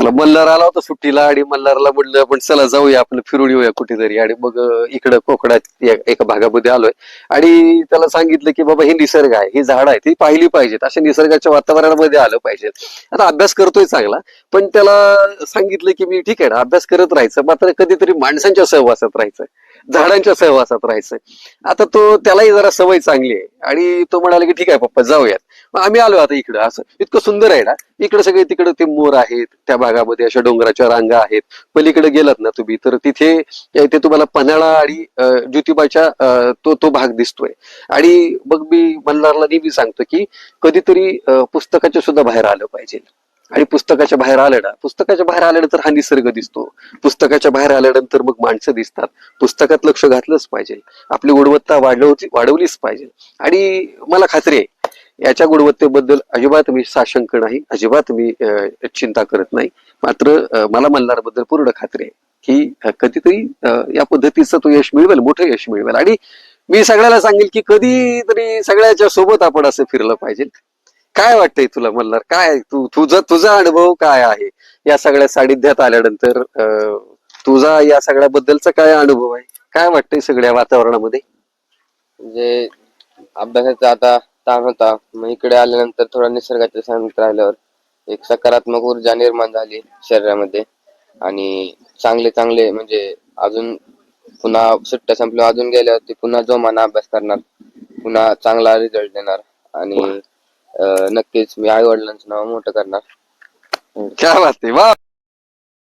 चला मल्हार आला होता सुट्टीला आणि मल्हारला म्हणलं आपण चला जाऊया आपण फिरून येऊया कुठेतरी. आणि मग इकडं कोकणात एका भागामध्ये आलोय. आणि त्याला सांगितलं की बाबा हे निसर्ग आहे ही झाड आहे ती पाहिली पाहिजेत. अशा निसर्गाच्या वातावरणामध्ये आलं पाहिजे आता अभ्यास करतोय चांगला पण त्याला सांगितलं की मी ठीक आहे ना अभ्यास करत राहायचं. मात्र कधीतरी माणसांच्या सहवासात राहायचं. झाडांच्या सहवासात राहायचं. आता तो त्यालाही जरा सवय चांगली आहे. आणि तो म्हणाला की ठीक आहे पप्पा जाऊयात. मग आम्ही आलो आता इकडं. असं इतकं सुंदर आहे ना? इकडे सगळे तिकडे ते मोर आहेत त्या भागामध्ये अशा डोंगराच्या रांगा आहेत. पलीकडे गेलात ना तुम्ही तर तिथे ते तुम्हाला पन्हाळा आणि ज्योतिबाच्या तो तो भाग दिसतोय. आणि मग मी मल्हारला नेहमी सांगतो की कधीतरी पुस्तकाच्या सुद्धा बाहेर आलं पाहिजे. आणि पुस्तकाच्या बाहेर आलं ना पुस्तकाच्या बाहेर आल्यानंतर हा निसर्ग दिसतो. पुस्तकाच्या बाहेर आल्यानंतर मग माणसं दिसतात. पुस्तकात लक्ष घातलंच पाहिजे. आपली गुणवत्ता वाढवची वाढवलीच पाहिजे. आणि मला खात्री आहे याच्या गुणवत्तेबद्दल अजिबात मी साशंक नाही अजिबात मी चिंता करत नाही. मात्र मला म्हणणाऱ्याबद्दल पूर्ण खात्री आहे की कधीतरी या पद्धतीचं तो यश मिळवेल मोठं यश मिळवेल. आणि मी सगळ्याला सांगेल की कधीतरी सगळ्याच्या सोबत आपण असं फिरलं पाहिजे. काय वाटतंय तुला मल्हार? काय? तू तुझा तुझा अनुभव काय आहे? या सगळ्या सानिध्यात आल्यानंतर तुझा या सगळ्याबद्दलचा काय अनुभव आहे? काय वाटतंय सगळ्या वातावरणामध्ये? म्हणजे अभ्यासाचा आता ताण होता. मग इकडे आल्यानंतर थोडा निसर्गाच्या सानिध्यात राहिल्यावर एक सकारात्मक ऊर्जा निर्माण झाली शरीरामध्ये. आणि चांगले चांगले म्हणजे अजून पुन्हा सुट्ट्या संपल्या अजून गेल्यावरती पुन्हा जोमाने अभ्यास करणार. पुन्हा चांगला रिझल्ट देणार. आणि नक्कीच मी आई वडिलांचं नाव मोठं करणार. काय वाटते वा